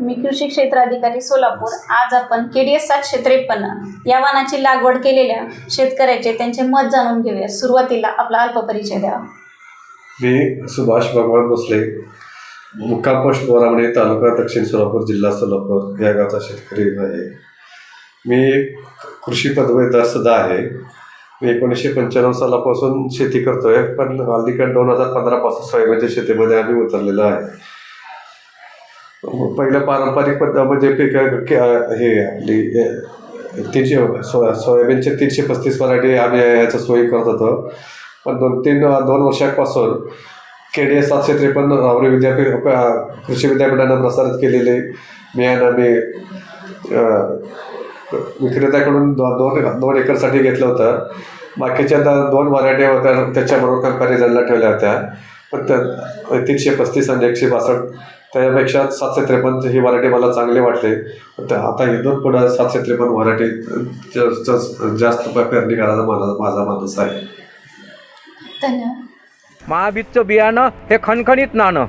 मी कृषी क्षेत्राधिकारी सोलापूर. आज आपण के डी एस सातशे त्रेपन्न या वानाची लागवड केलेल्या शेतकऱ्याचे त्यांचे मत जाणून घेऊया. सुरुवातीला आपला अल्प परिचय द्या. मी सुभाष भगवान भोसले मुक्काम पोस्ट बोरामणे तालुका दक्षिण सोलापूर जिल्हा सोलापूर या गावचा शेतकरी आहे. मी कृषी पदवीदार सुद्धा आहे. मी एकोणीसशे पंच्याण्णव सालापासून शेती करतोय पण अलीकडे दोन हजार पंधरापासून सोयाबीनच्या शेतीमध्ये आम्ही उतरलेलो आहे. पहिलं पारंपरिक पद्धत म्हणजे पिकं के- हे आपली तीनशे सो सोयाबीनचे तीनशे पस्तीस व्हरायटी आम्ही याचं सोयी करत होतो. पण दोन तीन दोन वर्षापासून के डी एस सातशे त्रेपन्न रावरी विद्यापीठ कृषी विद्यापीठानं प्रसारित केलेले मी आम्ही विक्रेत्याकडून दो दोन दोन एकरसाठी घेतलं होतं. बाकीच्या द- दोन व्हरायटी होत्या त्याच्याबरोबर कंपॅरिझनला ठेवल्या होत्या. पण त्या तीनशे पस्तीस आणि एकशे बासष्ट त्यापेक्षा सातशे त्रेपन्न ही व्हरायटी मला चांगली वाटते तर आता इथून पुढं सातशे त्रेपन्न व्हरायटी जास्त जास्त पेरणी करायचा माझा माझा माणूस आहे. धन्यवाद. महाबीजचं बियाणं हे खणखणीत नाणं.